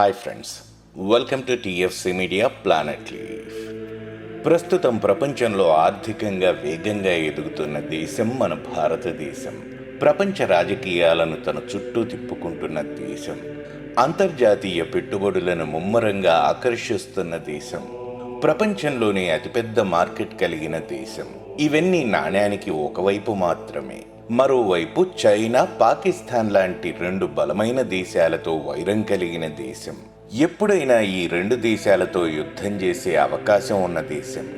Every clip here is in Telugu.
Hi friends welcome to TFC media planet leaf ప్రస్తుతం ప్రపంచంలో ఆర్థికంగా వేగంగా ఎదుగుతున్న దేశం మన భారతదేశం. ప్రపంచ రాజకీయాలను తన చుట్టూ తిప్పుకుంటున్న దేశం. అంతర్జాతీయ పెట్టుబడులను ముమ్మరంగా ఆకర్షిస్తున్న దేశం. ప్రపంచంలోనే అతిపెద్ద మార్కెట్ కలిగిన దేశం. ఇవన్నీ నాణ్యానికి ఒకవైపు మాత్రమే. మరోవైపు చైనా పాకిస్తాన్ లాంటి రెండు బలమైన దేశాలతో వైరం కలిగిన దేశం. ఎప్పుడైనా ఈ రెండు దేశాలతో యుద్ధం చేసే అవకాశం ఉన్న దేశం.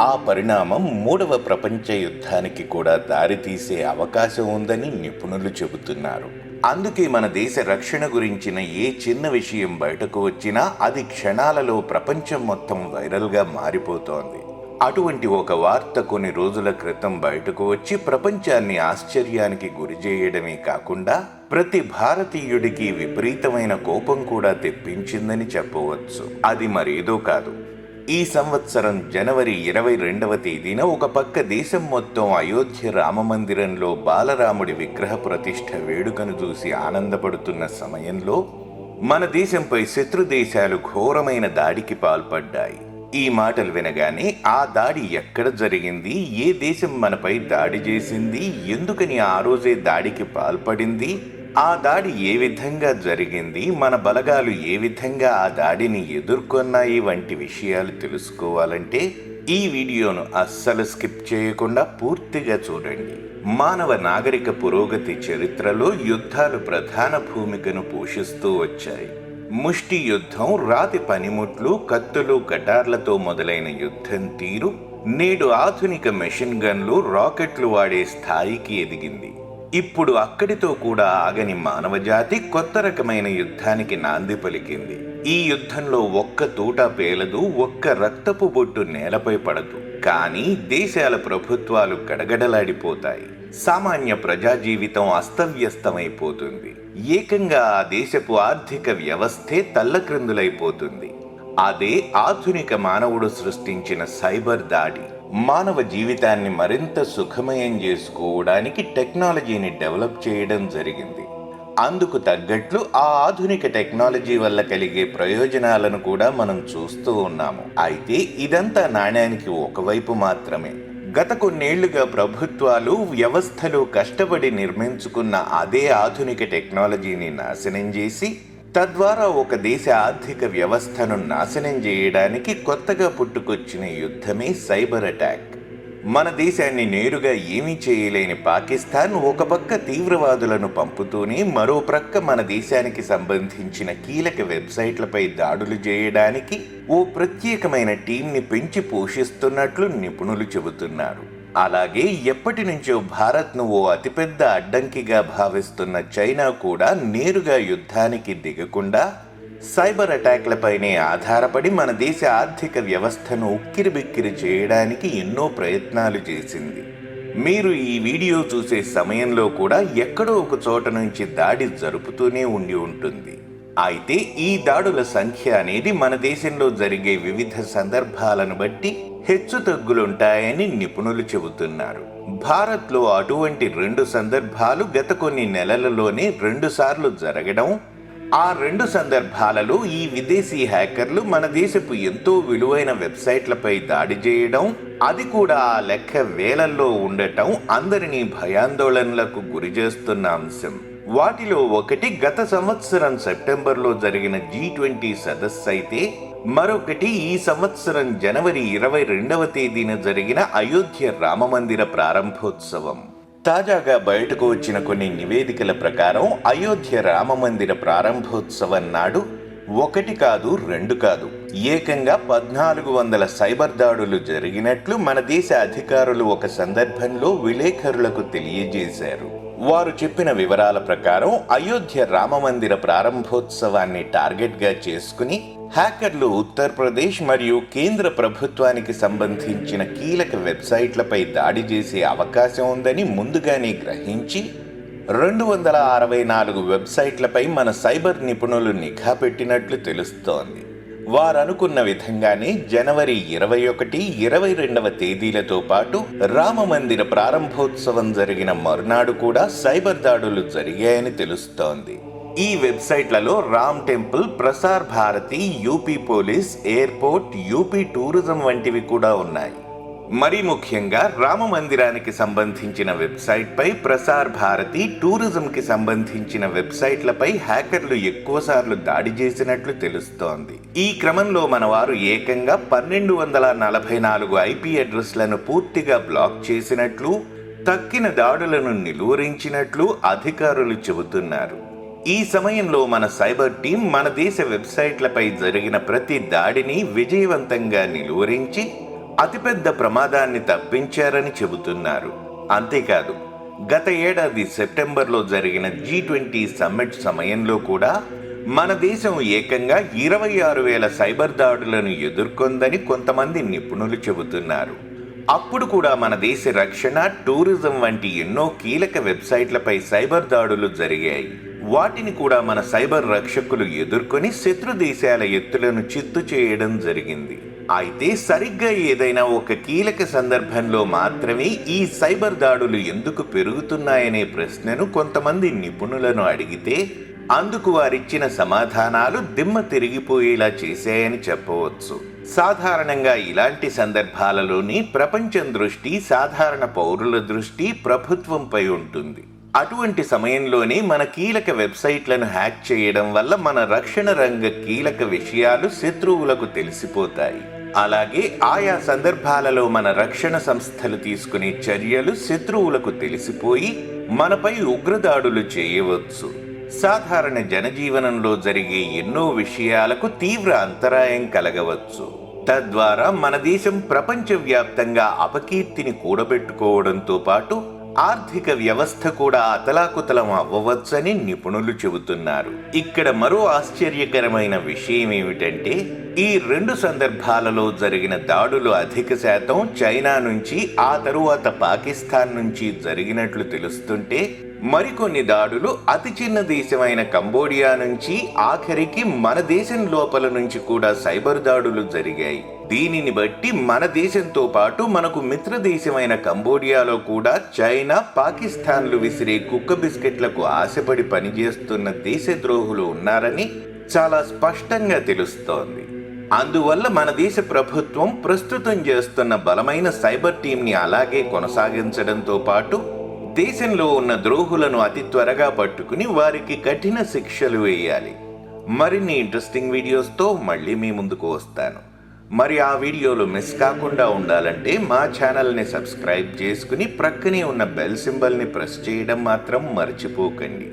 ఆ పరిణామం మూడవ ప్రపంచ యుద్ధానికి కూడా దారితీసే అవకాశం ఉందని నిపుణులు చెబుతున్నారు. అందుకే మన దేశ రక్షణ గురించిన ఏ చిన్న విషయం బయటకు వచ్చినా అది క్షణాలలో ప్రపంచం మొత్తం వైరల్గా మారిపోతోంది. అటువంటి ఒక వార్త కొన్ని రోజుల క్రితం బయటకు వచ్చి ప్రపంచాన్ని ఆశ్చర్యానికి గురి చేయడమే కాకుండా ప్రతి భారతీయుడికి విపరీతమైన కోపం కూడా తెప్పించిందని చెప్పవచ్చు. అది మరేదో కాదు. ఈ సంవత్సరం జనవరి ఇరవై రెండవ తేదీన ఒక పక్క దేశం మొత్తం అయోధ్య రామమందిరంలో బాలరాముడి విగ్రహ ప్రతిష్ఠ వేడుకను చూసి ఆనందపడుతున్న సమయంలో మన దేశంపై శత్రు దేశాలు ఘోరమైన దాడికి పాల్పడ్డాయి. ఈ మాటలు వినగానే ఆ దాడి ఎక్కడ జరిగింది? ఏ దేశం మనపై దాడి చేసింది? ఎందుకని ఆ రోజే దాడికి పాల్పడింది? ఆ దాడి ఏ విధంగా జరిగింది? మన బలగాలు ఏ విధంగా ఆ దాడిని ఎదుర్కొన్నాయి? వంటి విషయాలు తెలుసుకోవాలంటే ఈ వీడియోను అస్సలు స్కిప్ చేయకుండా పూర్తిగా చూడండి. మానవ నాగరిక పురోగతి చరిత్రలో యుద్ధాలు ప్రధాన భూమికను పోషిస్తూ వచ్చాయి. ముష్టి యుద్ధం రాతి పనిముట్లు కత్తులు గటార్లతో మొదలైన యుద్ధం తీరు నేడు ఆధునిక మెషిన్ గన్లు రాకెట్లు వాడే స్థాయికి ఎదిగింది. ఇప్పుడు అక్కడితో కూడా ఆగని మానవజాతి కొత్త రకమైన యుద్ధానికి నాంది పలికింది. ఈ యుద్ధంలో ఒక్క తూట పేలదు ఒక్క రక్తపు బొట్టు నేలపై పడదు. కానీ దేశాల ప్రభుత్వాలు గడగడలాడిపోతాయి. సామాన్య ప్రజా జీవితం అస్తవ్యస్తమైపోతుంది. ఏకంగా ఆ దేశపు ఆర్థిక వ్యవస్థే తల్లక్రిందులైపోతుంది. అదే ఆధునిక మానవుడు సృష్టించిన సైబర్ దాడి. మానవ జీవితాన్ని మరింత సుఖమయం చేసుకోవడానికి టెక్నాలజీని డెవలప్ చేయడం జరిగింది. అందుకు తగ్గట్లు ఆ ఆధునిక టెక్నాలజీ వల్ల కలిగే ప్రయోజనాలను కూడా మనం చూస్తూ ఉన్నాము. అయితే ఇదంతా నాణ్యానికి ఒకవైపు మాత్రమే. గత కొన్నేళ్ళుగా ప్రభుత్వాలు వ్యవస్థలు కష్టపడి నిర్మించుకున్న అదే ఆధునిక టెక్నాలజీని నాశనం చేసి తద్వారా ఒక దేశ ఆర్థిక వ్యవస్థను నాశనం చేయడానికి కొత్తగా పుట్టుకొచ్చిన యుద్ధమే సైబర్ అటాక్. మన దేశాన్ని నేరుగా ఏమీ చేయలేని పాకిస్తాన్ ఒక పక్క తీవ్రవాదులను పంపుతూనే మరో ప్రక్క మన దేశానికి సంబంధించిన కీలక వెబ్సైట్లపై దాడులు చేయడానికి ఓ ప్రత్యేకమైన టీంని పెంచి పోషిస్తున్నట్లు నిపుణులు చెబుతున్నారు. అలాగే ఎప్పటి నుంచో భారత్ను ఓ అతిపెద్ద అడ్డంకిగా భావిస్తున్న చైనా కూడా నేరుగా యుద్ధానికి దిగకుండా సైబర్ అటాక్లపైనే ఆధారపడి మన దేశ ఆర్థిక వ్యవస్థను ఉక్కిరిబిక్కిరి చేయడానికి ఎన్నో ప్రయత్నాలు చేసింది. మీరు ఈ వీడియో చూసే సమయంలో కూడా ఎక్కడో ఒక చోట నుంచి దాడి జరుపుతూనే ఉండి ఉంటుంది. అయితే ఈ దాడుల సంఖ్య అనేది మన దేశంలో జరిగే వివిధ సందర్భాలను బట్టి హెచ్చు తగ్గులుంటాయని నిపుణులు చెబుతున్నారు. భారత్లో అటువంటి రెండు సందర్భాలు గత కొన్ని నెలలలోనే రెండుసార్లు జరగడం ఆ రెండు సందర్భాలలో ఈ విదేశీ హ్యాకర్లు మన దేశపు ఎంతో విలువైన వెబ్సైట్లపై దాడి చేయడం అది కూడా ఆ లెక్క వేలల్లో ఉండటం అందరినీ భయాందోళనలకు గురి చేస్తున్న అంశం. వాటిలో ఒకటి గత సంవత్సరం సెప్టెంబర్లో జరిగిన జీ ట్వంటీ సదస్సు అయితే మరొకటి ఈ సంవత్సరం జనవరి ఇరవై రెండవ తేదీన జరిగిన అయోధ్య రామమందిర ప్రారంభోత్సవం. తాజాగా బయటకు వచ్చిన కొన్ని నివేదికల ప్రకారం అయోధ్య రామమందిర ప్రారంభోత్సవం నాడు ఒకటి కాదు రెండు కాదు. ఏకంగా పద్నాలుగు వందల సైబర్ దాడులు జరిగినట్లు మన దేశ అధికారులు ఒక సందర్భంలో విలేకరులకు తెలియజేశారు. వారు చెప్పిన వివరాల ప్రకారం అయోధ్య రామమందిర ప్రారంభోత్సవాన్ని టార్గెట్గా చేసుకుని హ్యాకర్లు ఉత్తరప్రదేశ్ మరియు కేంద్ర ప్రభుత్వానికి సంబంధించిన కీలక వెబ్సైట్లపై దాడి చేసే అవకాశం ఉందని ముందుగానే గ్రహించి రెండు వందల అరవై నాలుగు వెబ్సైట్లపై మన సైబర్ నిపుణులు నిఘా పెట్టినట్లు తెలుస్తోంది. వారనుకున్న విధంగానే జనవరి ఇరవై ఒకటి ఇరవై రెండవ తేదీలతో పాటు రామ మందిర ప్రారంభోత్సవం జరిగిన మరునాడు కూడా సైబర్ దాడులు జరిగాయని తెలుస్తోంది. ఈ వెబ్సైట్లలో Ram temple Prasar Bharati UP police airport UP tourism వంటివి కూడా ఉన్నాయి. మరి ముఖ్యంగా రామ మందిరానికి సంబంధించిన వెబ్సైట్పై ప్రసార్ భారతి టూరిజంకి సంబంధించిన వెబ్సైట్లపై హ్యాకర్లు ఎక్కువసార్లు దాడి చేసినట్లు తెలుస్తోంది. ఈ క్రమంలో మన వారు ఏకంగా పన్నెండు వందల నలభై నాలుగు ఐపీ అడ్రస్లను పూర్తిగా బ్లాక్ చేసినట్లు తక్కిన దాడులను నిలువరించినట్లు అధికారులు చెబుతున్నారు. ఈ సమయంలో మన సైబర్ టీం మన దేశ వెబ్సైట్లపై జరిగిన ప్రతి దాడిని విజయవంతంగా నిలువరించి అతిపెద్ద ప్రమాదాన్ని తప్పించారని చెబుతున్నారు. అంతేకాదు గత ఏడాది సెప్టెంబర్లో జరిగిన జీ ట్వంటీ సమ్మిట్ సమయంలో కూడా మన దేశం ఏకంగా ఇరవై ఆరు వేల సైబర్ దాడులను ఎదుర్కొందని కొంతమంది నిపుణులు చెబుతున్నారు. అప్పుడు కూడా మన దేశ రక్షణ టూరిజం వంటి ఎన్నో కీలక వెబ్సైట్లపై సైబర్ దాడులు జరిగాయి. వాటిని కూడా మన సైబర్ రక్షకులు ఎదుర్కొని శత్రు దేశాల ఎత్తులను చిత్తు చేయడం జరిగింది. అయితే సరిగ్గా ఏదైనా ఒక కీలక సందర్భంలో మాత్రమే ఈ సైబర్ దాడులు ఎందుకు పెరుగుతున్నాయనే ప్రశ్నను కొంతమంది నిపుణులను అడిగితే అందుకు వారిచ్చిన సమాధానాలు దిమ్మ తిరిగిపోయేలా చేశాయని చెప్పవచ్చు. సాధారణంగా ఇలాంటి సందర్భాలలోని ప్రపంచం దృష్టి సాధారణ పౌరుల దృష్టి ప్రభుత్వంపై ఉంటుంది. అటువంటి సమయంలోనే మన కీలక వెబ్సైట్లను హ్యాక్ చేయడం వల్ల మన రక్షణ రంగ కీలక విషయాలు శత్రువులకు తెలిసిపోతాయి. అలాగే ఆయా సందర్భాలలో మన రక్షణ సంస్థలు తీసుకునే చర్యలు శత్రువులకు తెలిసిపోయి మనపై ఉగ్రదాడులు చేయవచ్చు. సాధారణ జనజీవనంలో జరిగే ఎన్నో విషయాలకు తీవ్ర అంతరాయం కలగవచ్చు. తద్వారా మన దేశం ప్రపంచవ్యాప్తంగా అపకీర్తిని కూడబెట్టుకోవడంతో పాటు ఆర్థిక వ్యవస్థ కూడా అతలాకుతలం అవ్వవచ్చని నిపుణులు చెబుతున్నారు. ఇక్కడ మరో ఆశ్చర్యకరమైన విషయం ఏమిటంటే ఈ రెండు సందర్భాలలో జరిగిన దాడులు అధిక శాతం చైనా నుంచి ఆ తరువాత పాకిస్తాన్ నుంచి జరిగినట్లు తెలుస్తుంటే మరికొన్ని దాడులు అతి చిన్న దేశమైన కంబోడియా నుంచి ఆఖరికి మన దేశం లోపల నుంచి కూడా సైబర్ దాడులు జరిగాయి. దీనిని బట్టి మన దేశంతో పాటు మనకు మిత్ర దేశమైన కంబోడియాలో కూడా చైనా పాకిస్తాన్లు విసిరే కుక్క బిస్కెట్లకు ఆశపడి పనిచేస్తున్న దేశద్రోహులు ఉన్నారని చాలా స్పష్టంగా తెలుస్తోంది. అందువల్ల మన దేశ ప్రభుత్వం ప్రస్తుతం చేస్తున్న బలమైన సైబర్ టీంని అలాగే కొనసాగించడంతో పాటు దేశంలో ఉన్న ద్రోహులను అతి త్వరగా పట్టుకుని వారికి కఠిన శిక్షలు వేయాలి. మరిన్ని ఇంట్రెస్టింగ్ వీడియోస్తో మళ్ళీ మీ ముందుకు వస్తాను. మరి ఆ వీడియోలు మిస్ కాకుండా ఉండాలంటే మా ఛానల్ని సబ్స్క్రైబ్ చేసుకుని ప్రక్కనే ఉన్న బెల్ సింబల్ని ప్రెస్ చేయడం మాత్రం మర్చిపోకండి.